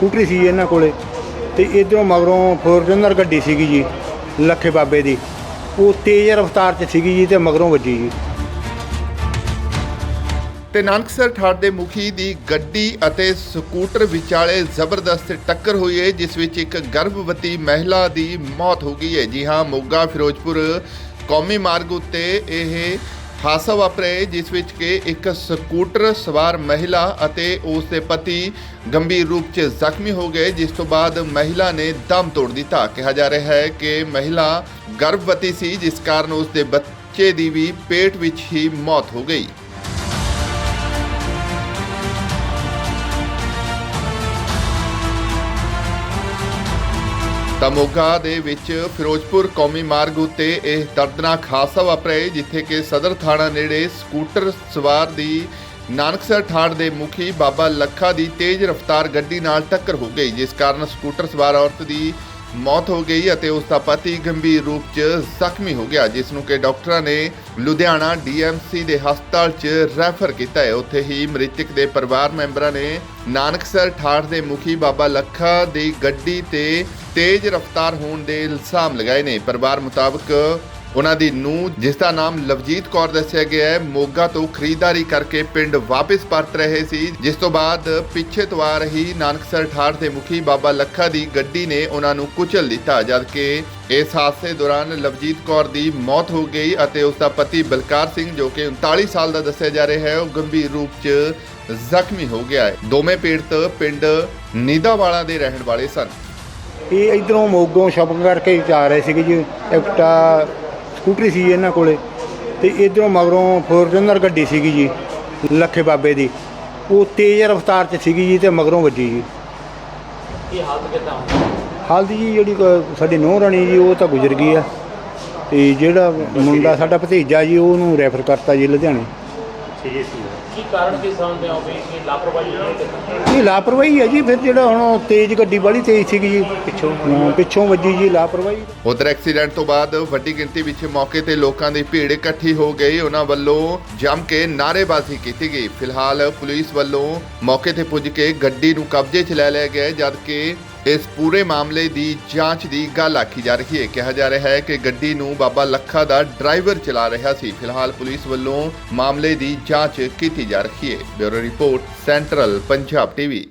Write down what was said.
ਸਕੂਟਰੀ ਸੀ ਇਹਨਾਂ ਕੋਲੇ ਤੇ ਇਧਰੋਂ ਮਗਰੋਂ ਫੋਰਚੂਨਰ ਗੱਡੀ ਸੀਗੀ ਜੀ, ਲੱਖੇ ਬਾਬੇ ਦੀ। ਉਹ ਤੇਜ਼ ਰਫ਼ਤਾਰ 'ਚ ਸੀਗੀ ਜੀ ਤੇ ਮਗਰੋਂ ਵੱਜੀ ਜੀ। ਤੇ ਨਾਨਕਸਰ ਠਾੜ ਦੇ ਮੁਖੀ ਦੀ ਗੱਡੀ ਅਤੇ ਸਕੂਟਰ ਵਿਚਾਲੇ ਜ਼ਬਰਦਸਤ ਟੱਕਰ ਹੋਈ ਹੈ, ਜਿਸ ਵਿੱਚ ਇੱਕ ਗਰਭਵਤੀ ਮਹਿਲਾ ਦੀ ਮੌਤ ਹੋ ਗਈ ਹੈ। ਜੀ ਹਾਂ, ਮੋਗਾ ਫਿਰੋਜ਼ਪੁਰ ਕੌਮੀ ਮਾਰਗ ਉੱਤੇ ਇਹ ਹਾਦਸਾ ਵਾਪਰਿਆ ਜਿਸ ਵਿੱਚ ਕਿ ਇੱਕ ਸਕੂਟਰ, ਸਵਾਰ ਮਹਿਲਾ ਅਤੇ ਉਸ ਦੇ ਪਤੀ ਗੰਭੀਰ ਰੂਪ 'ਚ ਜ਼ਖਮੀ ਹੋ ਗਏ, ਜਿਸ ਤੋਂ ਬਾਅਦ ਮਹਿਲਾ ਨੇ ਦਮ ਤੋੜ ਦਿੱਤਾ। ਕਿਹਾ ਜਾ ਰਿਹਾ ਹੈ ਕਿ ਮਹਿਲਾ ਗਰਭਵਤੀ ਸੀ, ਜਿਸ ਕਾਰਨ ਉਸ ਦੇ ਬੱਚੇ ਦੀ ਵੀ ਪੇਟ ਵਿੱਚ ਹੀ ਮੌਤ ਹੋ ਗਈ। ਤਾਂ ਮੋਗਾ ਦੇ ਵਿੱਚ ਫਿਰੋਜ਼ਪੁਰ ਕੌਮੀ ਮਾਰਗ ਉੱਤੇ ਇਹ ਦਰਦਨਾਕ ਹਾਦਸਾ ਵਾਪਰਿਆ ਜਿੱਥੇ ਕਿ ਸਦਰ ਥਾਣਾ ਨੇੜੇ ਸਕੂਟਰ ਸਵਾਰ ਦੀ ਨਾਨਕਸਰ ਠਾੜ ਦੇ ਮੁਖੀ ਬਾਬਾ ਲੱਖਾ ਦੀ ਤੇਜ਼ ਰਫ਼ਤਾਰ ਗੱਡੀ ਨਾਲ ਟੱਕਰ ਹੋ ਗਈ, ਜਿਸ ਕਾਰਨ ਸਕੂਟਰ ਸਵਾਰ ਔਰਤ ਦੀ ਮੌਤ ਹੋ ਗਈ ਅਤੇ ਉਸ ਦਾ ਪਤੀ ਗੰਭੀਰ ਰੂਪ 'ਚ ਜ਼ਖਮੀ ਹੋ ਗਿਆ, ਜਿਸ ਨੂੰ ਕਿ ਡਾਕਟਰਾਂ ਨੇ ਲੁਧਿਆਣਾ ਡੀਐਮਸੀ ਦੇ ਹਸਪਤਾਲ 'ਚ ਰੈਫਰ ਕੀਤਾ ਹੈ। ਉੱਥੇ ਹੀ ਮ੍ਰਿਤਕ ਦੇ ਪਰਿਵਾਰ ਮੈਂਬਰਾਂ ਨੇ ਨਾਨਕਸਰ ਠਾਠ ਦੇ ਮੁਖੀ ਬਾਬਾ ਲੱਖਾ ਦੀ ਗੱਡੀ ਤੇ ਤੇਜ਼ ਰਫ਼ਤਾਰ ਹੋਣ ਦੇ ਇਲਜ਼ਾਮ ਲਗਾਏ ਨੇ। ਪਰਿਵਾਰ ਮੁਤਾਬਕ ਉਹਨਾਂ ਦੀ ਨੂੰਹ, ਜਿਸ ਦਾ ਨਾਮ ਲਵਜੀਤ ਕੌਰ ਦੱਸਿਆ ਗਿਆ ਹੈ, ਮੋਗਾ ਤੋਂ ਖਰੀਦਦਾਰੀ ਕਰਕੇ ਪਿੰਡ ਵਾਪਸ ਪਰਤ ਰਹੇ ਸੀ, ਜਿਸ ਤੋਂ ਬਾਅਦ ਪਿੱਛੇ ਤੋਂ ਆ ਰਹੀ ਨਾਨਕਸਰ ਠਾੜ ਦੇ ਮੁਖੀ ਬਾਬਾ ਲੱਖਾ ਦੀ ਗੱਡੀ ਨੇ ਉਹਨਾਂ ਨੂੰ ਕੁਚਲ ਦਿੱਤਾ, ਜਦਕਿ ਇਸ ਹਾਦਸੇ ਦੌਰਾਨ ਲਵਜੀਤ ਕੌਰ ਦੀ ਮੌਤ ਹੋ ਗਈ ਅਤੇ ਉਸ ਦਾ ਪਤੀ ਬਲਕਾਰ ਸਿੰਘ, ਜੋ ਕਿ 39 ਸਾਲ ਦਾ ਦੱਸਿਆ ਜਾ ਰਿਹਾ ਹੈ, ਉਹ ਗੰਭੀਰ ਰੂਪ 'ਚ ਜ਼ਖਮੀ ਹੋ ਗਿਆ ਹੈ। ਦੋਵੇਂ ਪੀੜਤ ਪਿੰਡ ਨੀਦਾਵਾਲਾ ਦੇ ਰਹਿਣ ਵਾਲੇ ਸਨ। ਇਹ ਇਧਰੋਂ ਮੋਗੋਂ ਸ਼ਾਪਿੰਗ ਕਰਕੇ ਜਾ ਰਹੇ ਸੀਗੇ ਜੀ ਐਕਟਾ ਸਕੂਟਰੀ ਸੀ ਇਹਨਾਂ ਕੋਲੇ ਤੇ ਇਧਰੋਂ ਮਗਰੋਂ ਫੋਰਚੂਨਰ ਗੱਡੀ ਸੀਗੀ ਜੀ ਲੱਖੇ ਬਾਬੇ ਦੀ। ਉਹ ਤੇਜ਼ ਰਫ਼ਤਾਰ 'ਚ ਸੀਗੀ ਜੀ ਤੇ ਮਗਰੋਂ ਵੱਜੀ ਜੀ। ਕੀ ਹਾਲਤ ਕਿਦਾਂ ਹੋਈ ਹਾਲ ਦੀ ਜੀ ਜਿਹੜੀ ਸਾਡੀ ਨੂੰਹ ਰਾਣੀ ਜੀ ਉਹ ਤਾਂ ਗੁਜ਼ਰ ਗਈ ਆ। ਤੇ ਜਿਹੜਾ ਮੁੰਡਾ ਸਾਡਾ ਭਤੀਜਾ ਜੀ ਉਹਨੂੰ ਰੈਫਰ ਕਰਤਾ ਜੀ ਲੁਧਿਆਣੇ। ਕੀ ਕਾਰਨ ਕੀ ਸਮਝਦੇ ਹੋ ਵੀ ਕਿ ਲਾਪਰਵਾਹੀ ਹੈ ਕਿ ਇਹ ਲਾਪਰਵਾਹੀ ਹੈ ਜੀ ਫਿਰ ਜਿਹੜਾ ਹੁਣ ਉਹ ਤੇਜ਼ ਗੱਡੀ ਵਾਲੀ ਤੇਜ਼ ਸੀਗੀ ਜੀ। ਪਿੱਛੋਂ ਹਾਂ, ਪਿੱਛੋਂ ਵੱਜੀ ਜੀ ਲਾਪਰਵਾਹੀ। ਉਧਰ ਐਕਸੀਡੈਂਟ ਤੋਂ ਬਾਅਦ ਵੱਡੀ ਗਿਣਤੀ ਵਿੱਚ ਮੌਕੇ ਤੇ ਲੋਕਾਂ ਦੀ ਭੀੜ ਇਕੱਠੀ ਹੋ ਗਈ। ਉਹਨਾਂ ਵੱਲੋਂ ਜੰਮ ਕੇ ਨਾਅਰੇਬਾਜ਼ੀ ਕੀਤੀ ਗਈ। ਫਿਲਹਾਲ ਪੁਲਿਸ ਵੱਲੋਂ ਮੌਕੇ ਤੇ ਪੁੱਜ ਕੇ ਗੱਡੀ ਨੂੰ ਕਬਜ਼ੇ 'ਚ ਲੈ ਲਿਆ ਗਿਆ ਹੈ, ਜਦਕਿ ਇਸ ਪੂਰੇ ਮਾਮਲੇ ਦੀ ਜਾਂਚ ਦੀ ਗੱਲ ਆਖੀ ਜਾ ਰਹੀ ਹੈ। ਕਿਹਾ ਜਾ ਰਿਹਾ ਹੈ ਕਿ ਗੱਡੀ ਨੂੰ ਬਾਬਾ ਲੱਖਾ ਦਾ ਡਰਾਈਵਰ ਚਲਾ ਰਿਹਾ ਸੀ। ਫਿਲਹਾਲ ਪੁਲਿਸ ਵੱਲੋਂ ਮਾਮਲੇ ਦੀ ਜਾਂਚ ਕੀਤੀ ਜਾ ਰਹੀ ਹੈ। Bureau report, central Punjab TV.